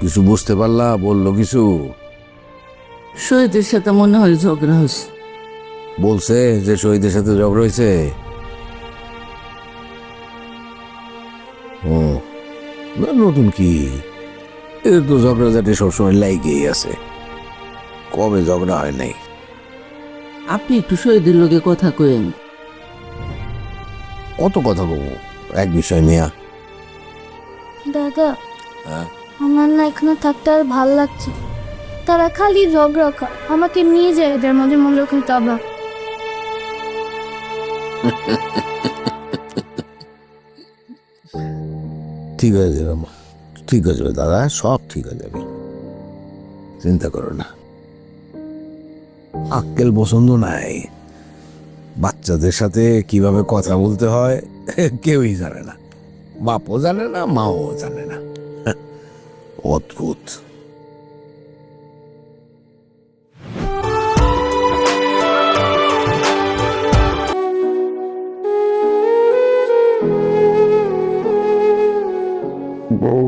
কিছু বুঝতে পারলা? বলল কিছু। শহীদের সাথে মনে হয় ঝগড়া হয়েছে। বলছে যে শহীদের সাথে ঝগড়া হয়েছে? ও না, নতুন কি? এদের তো ঝগড়াঝাটি সবসময় লাইগেই আছে। কবে ঝগড়া হয় নাই? আপনি একটু শহীদের লোকে কথা কয়েন কত কথা বলব? এক বিষয় নিয়ে দাদা হ্যাঁ? আমার না এখানে থাকতে আর ভালো লাগছে তারা খালি ঝগড়া করে। আমাকে নিয়ে যায় এদের মাঝে মাঝে ওখানে তাবা। ঠিক হয়ে যাবে ঠিক হয়ে যাবে দাদা, সব ঠিক হয়ে যাবে চিন্তা করো না। আক্কেল পছন্দ নাই। বাচ্চাদের সাথে কীভাবে কথা বলতে হয়, কেউই জানে না। বাপও জানে না, মাও জানে না। অদ্ভুত। বউ,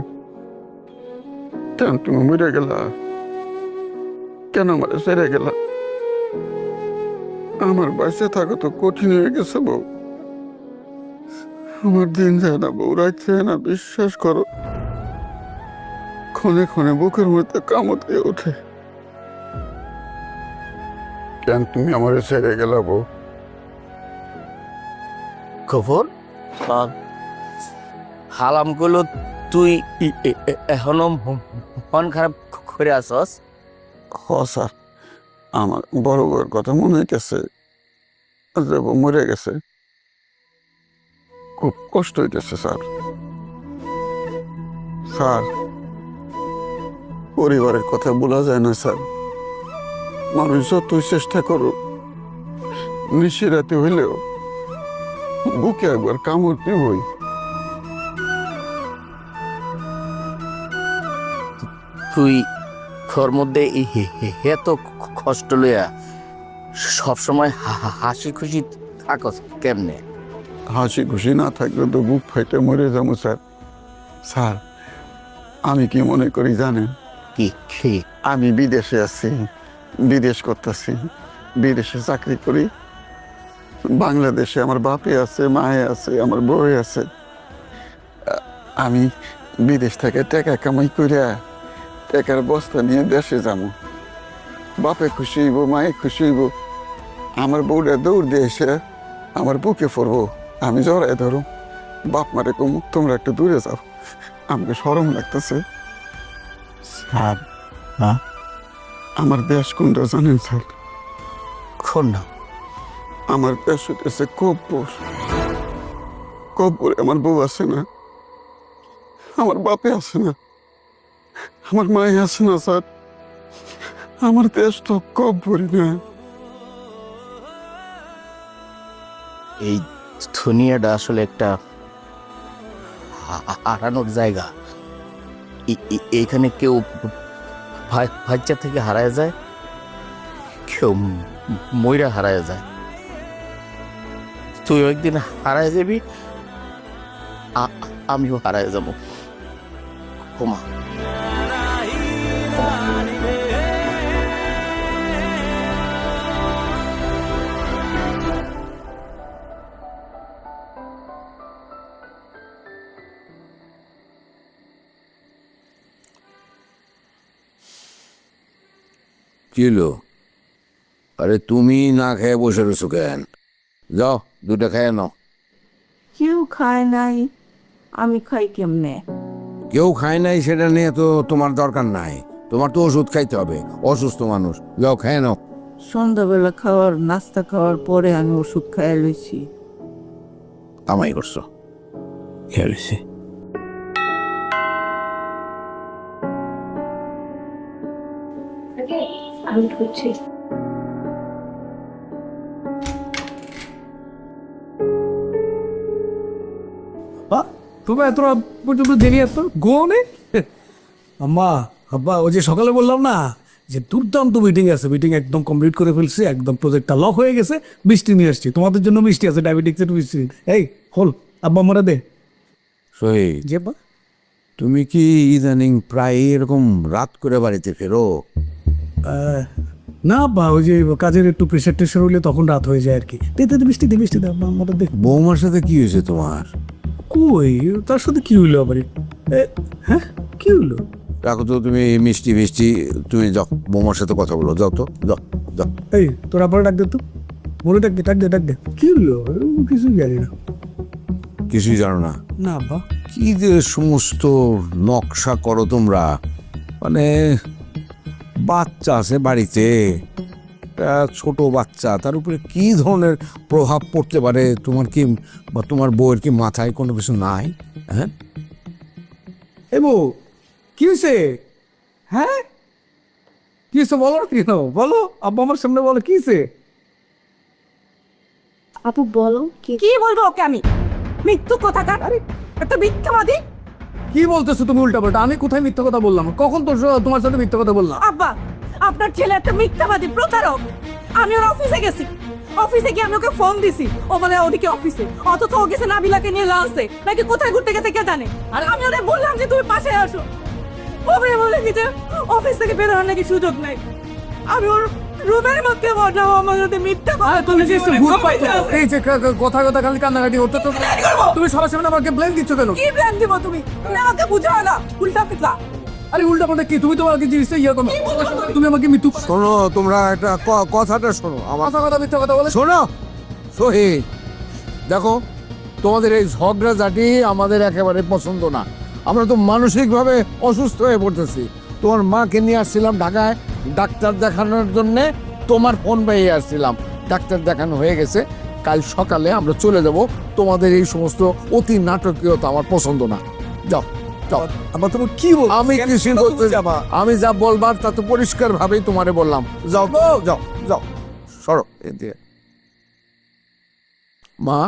কেন তুমি মরে গেলা? কেন আমার সেরে গেলা? আমার বাসে থাকা তো কঠিন হয়ে গেছে বউ। আমার দিন যায় না বউ, রাত যায় না, বিশ্বাস করো। ক্ষণে ক্ষণে বুকের মধ্যে কামড় দিয়ে ওঠে। কেন তুমি আমার ছেড়ে গেলা বউ? খবর? হালামগুলো তুই এখনও মন খারাপ করে আসস হ স্যার। আমার বড় বউয়ের কথা মনে হইতেছে মরে গেছে। খুব কষ্ট হইতেছে স্যার। স্যার পরিবারের কথা বলা যায় না স্যার। মানুষ যতই চেষ্টা করুক নিশি রাতে হইলেও বুকে একবার কামড় দিবই। তুই তোর মধ্যে এত কষ্ট লইয়া সবসময় হাসি খুশি থাকস কেমনে? হাসি খুশি না থাকলে তো বুক ফাইটে মরে যাব স্যার। স্যার আমি কি মনে করি জানেন? কি আমি বিদেশে আছি, বিদেশ করতেছি, বিদেশে চাকরি করি। বাংলাদেশে আমার বাপে আছে, মায়ে আছে, আমার বউ আছে। আমি বিদেশ থেকে টাকা কামাই করিয়া টাকার বস্তা নিয়ে দেশে যাব। বাপে খুশি হইব, মায়ে খুশি হইব। আমার বউটা দৌড় দিয়ে এসে আমার বুকে পড়ব। আমি জড়াই ধরো বাপ মারে কমু, তোমরা একটু দূরে যাও। আমাকে সরম লাগতেছে। স্যার হ্যাঁ? আমার দেশ কোনটা জানেন স্যার? শোন না। আমার দেশ হইতেছে কব্বর কব্বরে আমার বউ আছে না আমার বাপে আছে না আমার মায়ে আছে না স্যার। আমার দেশ তো কব্বরই না। এই দুনিয়াটা আসলে একটা হারানোর জায়গা। এখানে কেউ ভাইচা থেকে হারায় যায়? কেউ ময়রা হারায় যায়। তুই একদিন হারায় যাবি আমিও হারায় যাব। ক্ষমা কি হলো আরে তুমি না খেয়ে বসে রয়েছো কেন? যাও দুটা খেয়ে নাও। কেউ খায় নাই আমি খাই কেমনে? কেউ খায় নাই সেটা নিয়ে তো তোমার দরকার নাই। তোমার তো ওষুধ খাইতে হবে অসুস্থ মানুষ। যাও খেয়ে নাও। সন্ধ্যাবেলা খাওয়ার নাস্তা খাওয়ার পরে আমি ওষুধ খাইয়া লইছি। কামাই করছ? খেয়ে রয়েছি আমি খুঁজছি। বা তোমরা এত রাত পর্যন্ত দেরি এত গোনে আম্মা আব্বা ওই যে সকালে বললাম না যে দুর্দান্ত মিটিং আছে মিটিং একদম কমপ্লিট করে ফেলছি একদম প্রজেক্টটা লক হয়ে গেছে মিষ্টি নিয়ে আসছি। তোমাদের জন্য মিষ্টি আছে ডায়াবেটিক্সের মিষ্টি। এই হল আব্বা মারা দে। শহীদ যে বা তুমি কি ইদানিং প্রায় এরকম রাত করে বাড়িতে ফেরো? না বা ওই যে কাজের একটু প্রেশার টেশার হইলে তখন রাত হয়ে যায় আর কি দে, বৃষ্টি দে বৃষ্টি দে মতো দেখ বৌমার সাথে কি হয়েছে তোমার? কই? তার সাথে কি হইল আবার? হ্যাঁ? কি হইল? রাখো তো তুমি মিষ্টি মিষ্টি তুমি যাও বৌমার সাথে কথা বলো যাও তো যাও যাও। এই তোর আবার ডাক দে তো। বলে ডাক দে ডাক দে ডাক দে। কি হইল? কিছু জানি না। কিছুই জানো না। না বা। কি যে সমস্ত নকশা করো তোমরা। মানে বাচ্চা আছে বাড়িতে। একটা ছোট বাচ্চা তার উপরে কি ধরনের প্রভাব পড়তে পারে? তোমার কি বা তোমার বউয়ের কি মাথায় কোনো কিছু নাই? হ্যাঁ? এ বউ কি হয়েছে হ্যাঁ? কি হয়েছে বলো না কেন? বলো আব্বা আমার সামনে বলো কি হয়েছে আপু বলো কি? কি বলব ওকে আমি? মৃত্যু কোথাকার একটা মিথ্যাবাদী! কি বলতেছো তুমি উল্টা পাল্টা? আমি কোথায় মিথ্যা কথা বললাম? কখন স- তোমার সাথে মিথ্যা কথা বললাম? আব্বা, আপনার ছেলে একটা মিথ্যাবাদী প্রতারক। আমি ওর অফিসে গেছি। অফিসে গিয়ে আমি ওকে ফোন দিছি। ও বলে ওদিকে অফিসে? অথচ ও গেছে নাবিলাকে নিয়ে লাঞ্চে নাকি কোথায় ঘুরতে গেছে কে জানে? আর আমি ওরে বললাম যে, তুমি পাশে আসো। ও মেয়ে বলে কি যে, অফিস থেকে বের হওয়ার নাকি সুযোগ নেই? আমি ওর রুমের মধ্যে বললাম আমার সাথে মিথ্যা কথা তুমি যে ভূত পাইছো। এই যে কথা কথা খালি কান্নাকাটি হতো তো তুমি সবার সামনে আমাকে ব্লেম দিচ্ছ কেন? কি ব্র্যান্ড দিব তুমি? তুমি আমাকে বুঝাও না। উল্টা পিছলা আরে উল্টা পাল্টা কি? তুমি তো আমাকে জিনিসটা ইয়ে করো তুমি? আমাকে মৃত্যু শোনো তোমরা একটা ক- কথাটা শোনো। আমার কথা কথা মিথ্যা কথা বলে। শোনো। সোহি দেখো তোমাদের এই ঝগড়াঝাটি আমাদের একেবারে পছন্দ না। আমরা তো মানসিকভাবে অসুস্থ হয়ে পড়তেছি। তোমার মাকে নিয়ে আসছিলাম ঢাকায় ডাক্তার দেখানোর জন্যে তোমার ফোন পেয়ে আসছিলাম। ডাক্তার দেখানো হয়ে গেছে কাল সকালে আমরা চলে যাব। তোমাদের এই সমস্ত অতি নাটকীয়তা আমার পছন্দ না। যাও আমার তুমি কি বল আমি কিছু বলতে আমি যা বলবার তা তো পরিষ্কার ভাবেই তোমারে বললাম। যাও যাও যাও। সরো এদিকে মা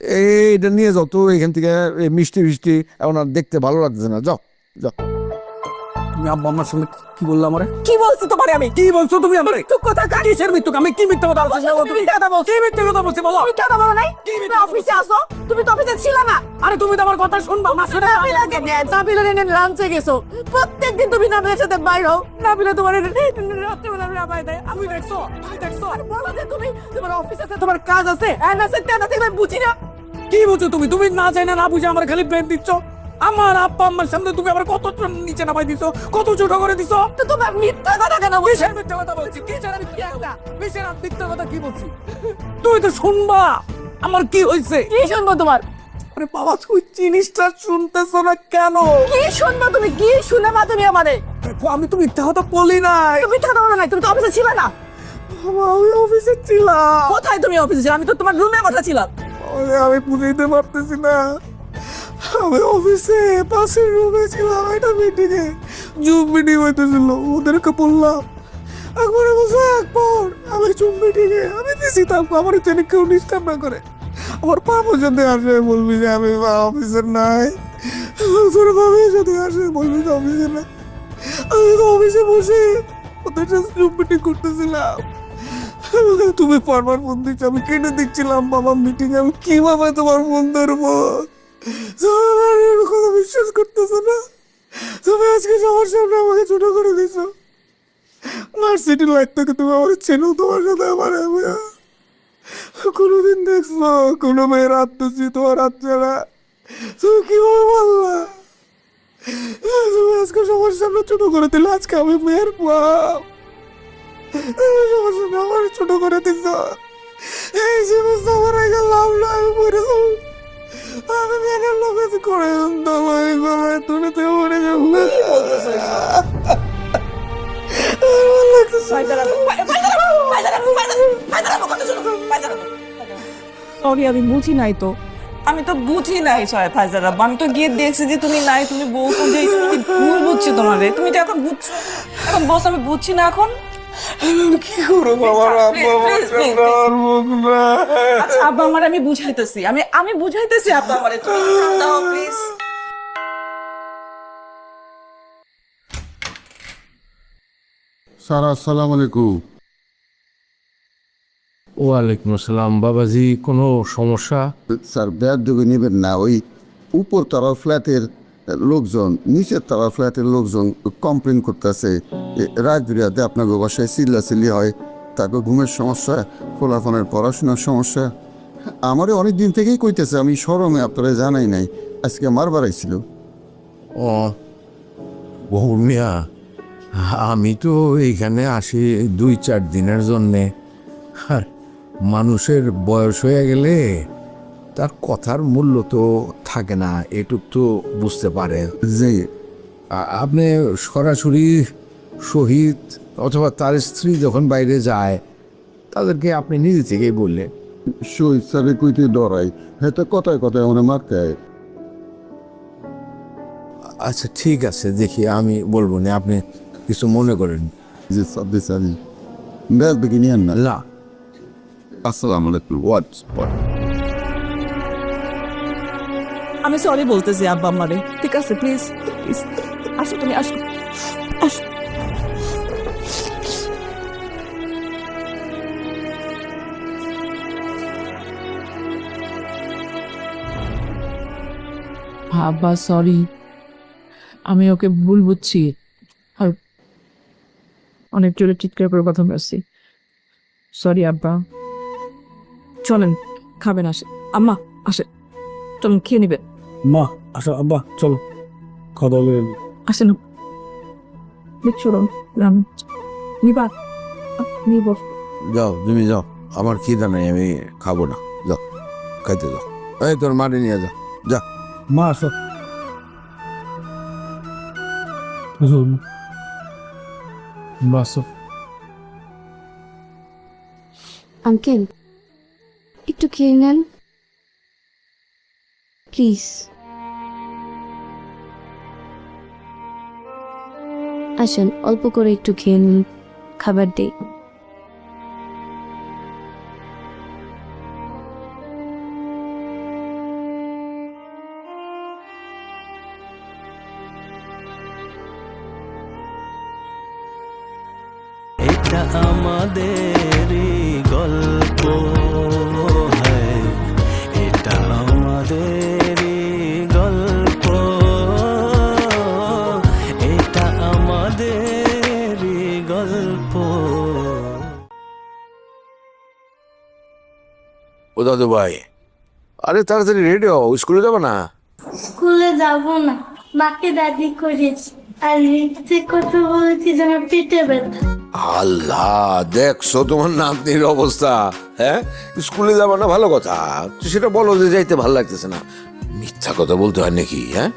এইটা নিয়ে যাও তো এখান থেকে মিষ্টি মিষ্টি এখন আর দেখতে ভালো লাগছে না। যাও যাও। তুমি আব্বা আমার সঙ্গে কি বললা আমারে? কি বলছো তোমারে আমি? কি বলছো তুমি আমারে? মৃত্যু কোথাকার কিসের মৃত্যু আমি কি মিথ্যা কথা বলছি? তুমি কথা বলছো। কি মিথ্যা কথা বলছি বলো? কথা বলো নাই? তুমি অফিসে আসো। তুমি তো অফিসে ছিল না। আরে তুমি তো আমার কথা শুনবা না শুনে নাবিলাকে নিয়ে নাবিলা লাঞ্চে গেছো। প্রত্যেকদিন তুমি নাবিলার সাথে বাইর হও। নাবিলা তোমার আমি নামাই দেয়। আমি দেখছ? তুমি দেখছ? আর বলো যে তুমি তোমার অফিস আছে তোমার কাজ আছে এন আছে তেন আছে আমি বুঝি না। কি বলছো তুমি? তুমি না চাই না না বুঝে আমার খালি ব্লেম দিচ্ছ? আমার আব্বা আমার সামনে তুমি আবার কত নিচে নামাই দিছো? কত ছোট করে দিছো? তো তোমার মিথ্যা কথা কেন বলছো? মিথ্যা কথা বলছি। কিসের আমি কি একটা আমি মিথ্যা কথা কি বলছি? তুমি তো শুনবা। আমার কি হয়েছে কি শুনব তোমার? আরে বাবা তুই জিনিসটা শুনতেছো না কেন? কি শুনবা তুমি? কি শুনে মা তুমি আমারে? দেখো, আমি তো মিথ্যা কথা বলি নাই। তুমি মিথ্যা কথা বলো নাই তুমি তো অফিসে ছিলে না। বাবা, আমি অফিসে ছিলাম। কোথায় তুমি অফিসে ছিলে? আমি তো তোমার রুমে বসা ছিলাম। আমি বুঝাইতে পারতেছি না। আমি অফিসে পাশের রুমে ছিলাম, একটা মিটিং এ জুম মিটিং হইতেছিল, ওদেরকে বললাম, একবারে বসে একবার, আমি জুম মিটিং এ আমি দিছি থাকব, আমার যেন কেউ ডিস্টার্ব না করে। আমার পাপা যদি আসে, বলবি যে আমি অফিসে নাই। তোর ভাবি যদি আসে, বলবি যে অফিসে নাই। আমি তো অফিসে বসে ওদের সাথে জুম মিটিং করতেছিলাম। তুমি বারবার ফোন দিচ্ছ, আমি কেটে দিচ্ছিলাম বাবা মিটিং আমি কীভাবে তোমার ফোন ধরবো? তুমি কথা বিশ্বাস করতেছো না। তুমি আজকে সবার সামনে আমাকে ছোট করে দিছো ভার্সিটি লাইফ থেকে তুমি আমার চেনো তোমার সাথে আমার আমি কোনোদিন দেখছ? কোনো মেয়ের আত্মসি তোমার ছাড়া। তুমি কীভাবে বললা? তুমি আজকে সবার সামনে ছোট করে দিলে, আজকে আমি মেয়ের বাপ সবার সামনে আমার ছোট করে দিছ। এই জিনিস আমার আগে লাভ নয় আমি মরে আমি মেয়ের লোক করে দমাই গলায় তুলে তুই মরে যাব। সরি আমি বুঝি নাই তো। আমি তো বুঝি নাই ছয় ফাইজার আমি তো গিয়ে দেখছি যে তুমি নাই তুমি বলছো যে আমি ভুল বুঝছি তোমারে। তুমি তো এখন বুঝছ। এখন বস আমি বুঝছি না এখন। কি করব আমার আব্বা আমার Please, please, সামনে আমার মুখ না আচ্ছা আব্বা আমার আমি বুঝাইতেছি আমি আমি বুঝাইতেছি আব্বা আমারে। তুমি calm down, স্যার আসসালামু আলাইকুম। ওয়ালাইকুম আসসালাম বাবাজি কোনো সমস্যা? স্যার ব্যাগ নেবেন না ওই উপর তলার ফ্ল্যাটের লোকজন, নিচের তলা ফ্ল্যাটের লোকজন কমপ্লেন করতেছে রাত বিরাতে আপনার বাসায় চিল্লাচিল্লি হয় তারপর ঘুমের সমস্যা, ফোলাফোনের পড়াশোনার সমস্যা। আমারও অনেক দিন থেকেই কইতেছে, আমি সরমে আপনারা জানাই নাই, আজকে আমার বাড়াইছিল ও বহুমিয়া আমি তো এইখানে আসি দুই চার দিনের জন্যে। আর মানুষের বয়স হয়ে গেলে তার কথার মূল্য তো থাকে না এটুক তো বুঝতে পারে। যে আপনি সরাসরি শহীদ অথবা তার স্ত্রী যখন বাইরে যায় তাদেরকে আপনি নিজে থেকেই বললেন। শহীদ সারে কইতে ডরাই হ্যাঁ তো কথায় কথায় আমার মারতে আচ্ছা ঠিক আছে দেখি আমি বলব না আপনি কিছু মনে করেন। যে সারি ব্যাগ বেগে নিয়েন না। আসসালামু আলাইকুম হোয়াট আমি সরি বলতেছি আব্বা আমারে। ঠিক আছে প্লিজ প্লিজ আসো তুমি আসো। আসো। আব্বা সরি। আমি ওকে ভুল বুঝছি। আর অনেক জোরে চিৎকার করে কথা বলছি। সরি আব্বা। চলেন খাবেন আসে আম্মা আসে চলুন খেয়ে নিবেন। মা আসো আব্বা চলো। কথা বলে আসেন। দেখছ রাম নিবা নিব। যাও তুমি যাও। আমার খিদা নাই আমি খাব না। যাও খাইতে যাও। এই তোর মাটি নিয়ে যাও। যা। মা আসো। আসো। আঙ্কেল একটু খেয়ে নেন। প্লিজ। আসেন অল্প করে একটু খেয়ে নিন খাবার দেই। এটা আমাদের গল্প। দাদু ভাই। আরে তাড়াতাড়ি রেডি হও স্কুলে যাব না? স্কুলে যাব না মাকে দাদি করেছি। আর রিক্সে কথা বলেছি যে আমার পেটে ব্যথা। আল্লাহ দেখছ তোমার নাতনির অবস্থা হ্যাঁ? স্কুলে যাব না ভালো কথা। তো সেটা বলো যে যাইতে ভালো লাগতেছে না। মিথ্যা কথা বলতে হয় নাকি হ্যাঁ?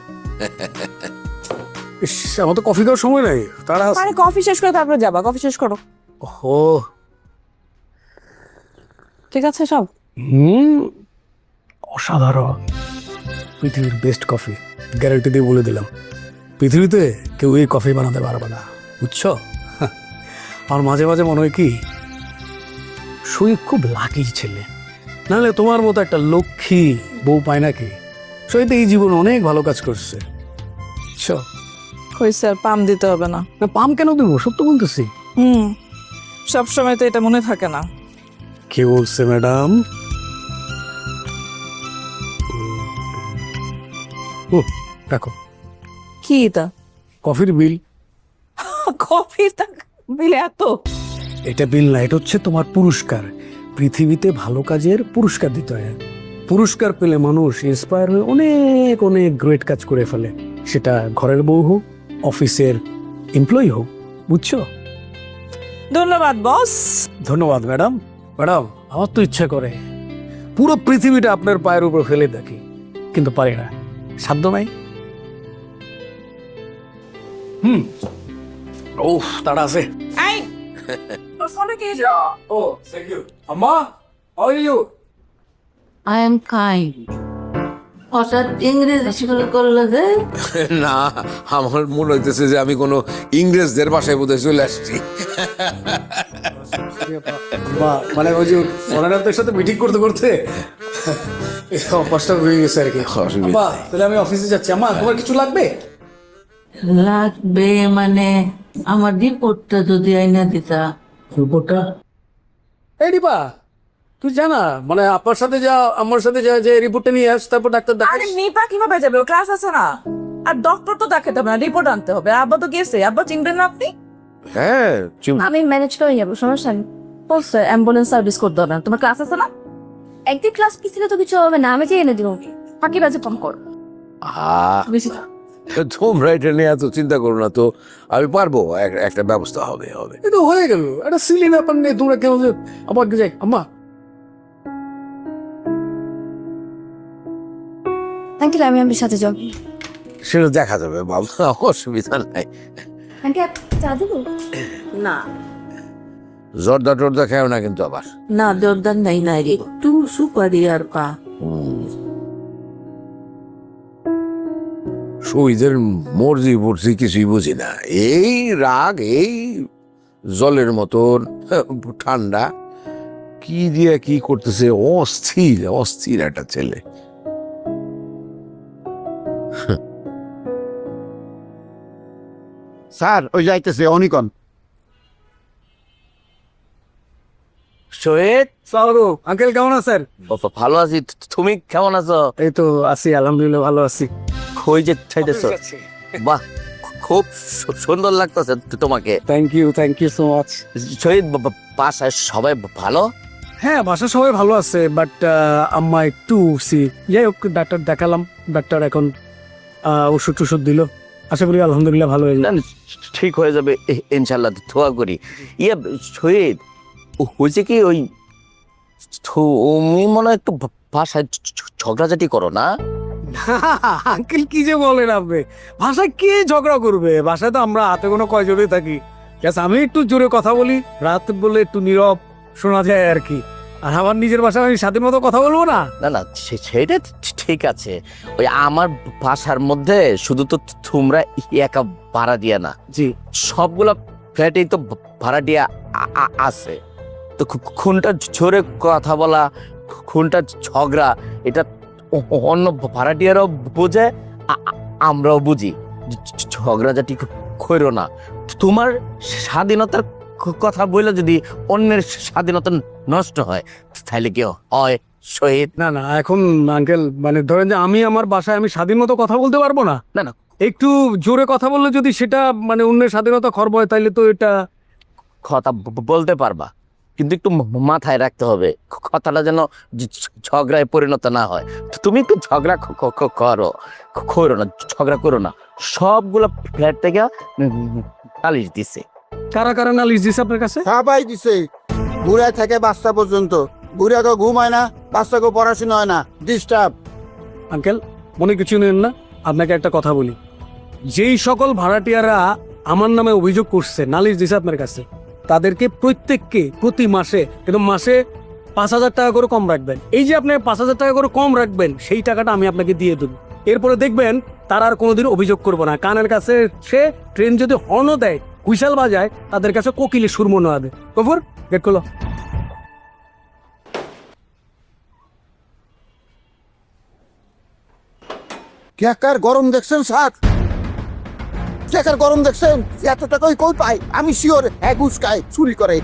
ইস, আমার তো কফি খাওয়ার সময় নাই তারা মানে কফি শেষ করে তারপরে যাবা কফি শেষ করো। ও ঠিক আছে সব? হুম? অসাধারণ। পৃথিবীর বেস্ট কফি গ্যারান্টি দিয়ে বলে দিলাম। পৃথিবীতে কেউ এই কফি বানাতে পারবে না বুঝছ? আর মাঝে মাঝে মনে হয় কি শহীদ খুব লাকি ছেলে। নাহলে তোমার মতো একটা লক্ষ্মী বউ পায় নাকি? শহীদ এই জীবন অনেক ভালো কাজ করছে। হয়েছে আর পাম দিতে হবে না। না পাম কেন দেবো? সত্য বলতেছি। হুম। সব সময় তো এটা মনে থাকে না। কে বলছে ম্যাডাম? ও দেখো। কি এটা? কফির বিল। কফির বিলে এত? এটা বিল না এটা হচ্ছে তোমার পুরস্কার। পৃথিবীতে ভালো কাজের পুরস্কার দিতে হয়। পুরস্কার পেলে মানুষ ইন্সপায়ার হয়ে অনেক অনেক গ্রেট কাজ করে ফেলে। সেটা ঘরের বউ হোক অফিসের এমপ্লয়ি হোক বুঝছ? ধন্যবাদ বস। ধন্যবাদ ম্যাডাম। ম্যাডাম আমার তো ইচ্ছা করে। পুরো পৃথিবীটা আপনার পায়ের উপর ফেলে দেখি কিন্তু পারি না। সাধ্য নাই? হুম। ও তারা আছে। এই ফোনে কি ও থ্যাংক ইউ আম্মা how are you I am kind হঠাৎ ইংরেজি শুরু করল যে না আমার মনে হইতেছে যে আমি কোনো ইংরেজদের বাসায় বোধহয় চলে আসছি। মানে ওই যে ফরেনারদের সাথে মিটিং করতে করতে অভ্যাসটা হয়ে গেছে আর কি। অসুবিধা আম্মা তাহলে আমি অফিসে যাচ্ছি। আম্মা তোমার কিছু লাগবে? লাগবে মানে আমার রিপোর্টটা যদি আইনা দিতা। রিপোর্টটা এই রিপা তুই জানা মানে আপনার সাথে যা আমার সাথে যা যে রিপোর্টটা নিয়ে আস তারপর ডাক্তার দেখাস। আরে নিপা কীভাবে যাবে? ও ক্লাস আছে না। আর ডক্টর তো দেখাতে হবে না রিপোর্ট আনতে হবে। আব্বা তো গেছে। আব্বা চিনবেন না আপনি? হ্যাঁ চিম- আমি ম্যানেজ করে যাব সমস্যা নেই। বলছে অ্যাম্বুলেন্স সার্ভিস করতে হবে না। তোমার ক্লাস আছে না? একদিন ক্লাস কি ছিল তো কিছু হবে না আমি যে এনে দিব ফাঁকি বাজে কম কর। তোমরা এটা নিয়ে এত চিন্তা করো না তো আমি পারব এক- একটা ব্যবস্থা হবে হবে। তো হয়ে গেল একটা সিলি ব্যাপার নেই তোমরা কেন যে আবার যাই। আম্মা। আঙ্কেল আমি আপনার সাথে যাব সেটা দেখা যাবে বাবা অসুবিধা নাই। আঙ্কেল চা দেবো? না। জর্দা টর্দা খেও না কিন্তু আবার। না জর্দার নাই নাই রে। একটু সুপারি আর পা। শহীদের মর্জি পড়ছি কিছুই বুঝি না। এই রাগ এই জলের মতন ঠান্ডা কি দিয়ে কি করতেছে? অস্থির অস্থির একটা ছেলে। স্যার ওই যাইতেছে অনিকন। শহীদ সাহরু আঙ্কেল কেমন আছেন? ভালো আছি। তুমি কেমন আছো? এই তো আছি আলহামদুলিল্লাহ ভালো আছি। কই যে চাইতেছ বাহ খুব সুন্দর লাগতেছে তোমাকে। Thank you thank you so much Shahid বাসায় সবাই ভালো? হ্যাঁ বাসা সবাই ভালো আছে বাট আম্মা একটু সি যাই হোক ডাক্তার দেখালাম ডাক্তার এখন আহ, ওষুধ টষুধ দিল। আশা করি আলহামদুলিল্লাহ ভালো হয়ে যাবে। ঠিক হয়ে যাবে ইনশাল্লাহ দোয়া করি। ইয়ে শহীদ হয়েছে কি ওই তুমি মনে হয় একটু ঝ- ঝগড়াঝাটি করো না? আঙ্কেল কি যে বলেন আপনি? ভাষায় কে ঝগড়া করবে? ভাষায় তো আমরা হাতে কোনো কয়জনে থাকি। ব্যাস আমি একটু জোরে কথা বলি রাত বলে একটু নীরব শোনা যায় আর কি। আর আমার নিজের ভাষায় আমি স্বাধীন মতো কথা বলব না? না না সেটা ঠিক আছে। ওই আমার বাসার মধ্যে শুধু তো তোমরা একা ভাড়া দিয়া না। জি। সবগুলা ফ্ল্যাটেই তো ভাড়া দিয়া আছে। তো খুনটা জোরে কথা বলা খুনটা ঝগড়া এটা অন্য ভাড়াটিয়ারাও বোঝে আমরাও বুঝি। ঝ- ঝগড়াঝাটি করো না। তোমার স্বাধীনতার কথা বলে যদি অন্যের স্বাধীনতা নষ্ট হয় তাহলে কি হয় শহীদ? না না এখন আঙ্কেল মানে ধরেন যে আমি আমার বাসায় আমি স্বাধীন মতো কথা বলতে পারব না? না না। একটু জোরে কথা বললে যদি সেটা মানে অন্যের স্বাধীনতা খর্ব হয় তাহলে তো এটা কথা বলতে পারবা। কিন্তু একটু মাথায় রাখতে হবে। কথাটা যেন ঝগড়ায় পরিণত না হয়। তুমি একটু ঝগড়া ক- ক- ক- করো। করো না ঝগড়া করো না। সবগুলো ফ্ল্যাট থেকে নালিশ দিছে। কারা কারা নালিশ দিছে আপনার কাছে? সবাই দিছে। বুড়া থেকে বাচ্চা পর্যন্ত। বুড়াকে ঘুম হয় না বাচ্চাকে পড়াশোনা হয় না। ডিস্টার্ব আঙ্কেল মনে কিছু নেন না? আপনাকে একটা কথা বলি। যেই সকল ভাড়াটিয়ারা আমার নামে অভিযোগ করছে নালিশ দিছে আপনার কাছে তাদেরকে প্রত্যেককে প্রতি মাসে, কিন্তু মাসে পাঁচ হাজার টাকা করে কম রাখবেন। এই যে আপনি পাঁচ হাজার টাকা করে কম রাখবেন, সেই টাকাটা আমি আপনাকে দিয়ে দেবো। এরপরে দেখবেন, তারা আর কোনোদিন অভিযোগ করব না। কানের কাছে সে ট্রেন যদি হর্নও দেয়, হুইসাল বাজায়, তাদের কাছে কোকিলে সুর মনে হবে কফর গেট কেকার গরম দেখছেন, স্যার? কেকার গরম দেখছেন? এত টাকা কই পাই? আমি শিওর হ্যাঁ ঘুষ খায় চুরি করে।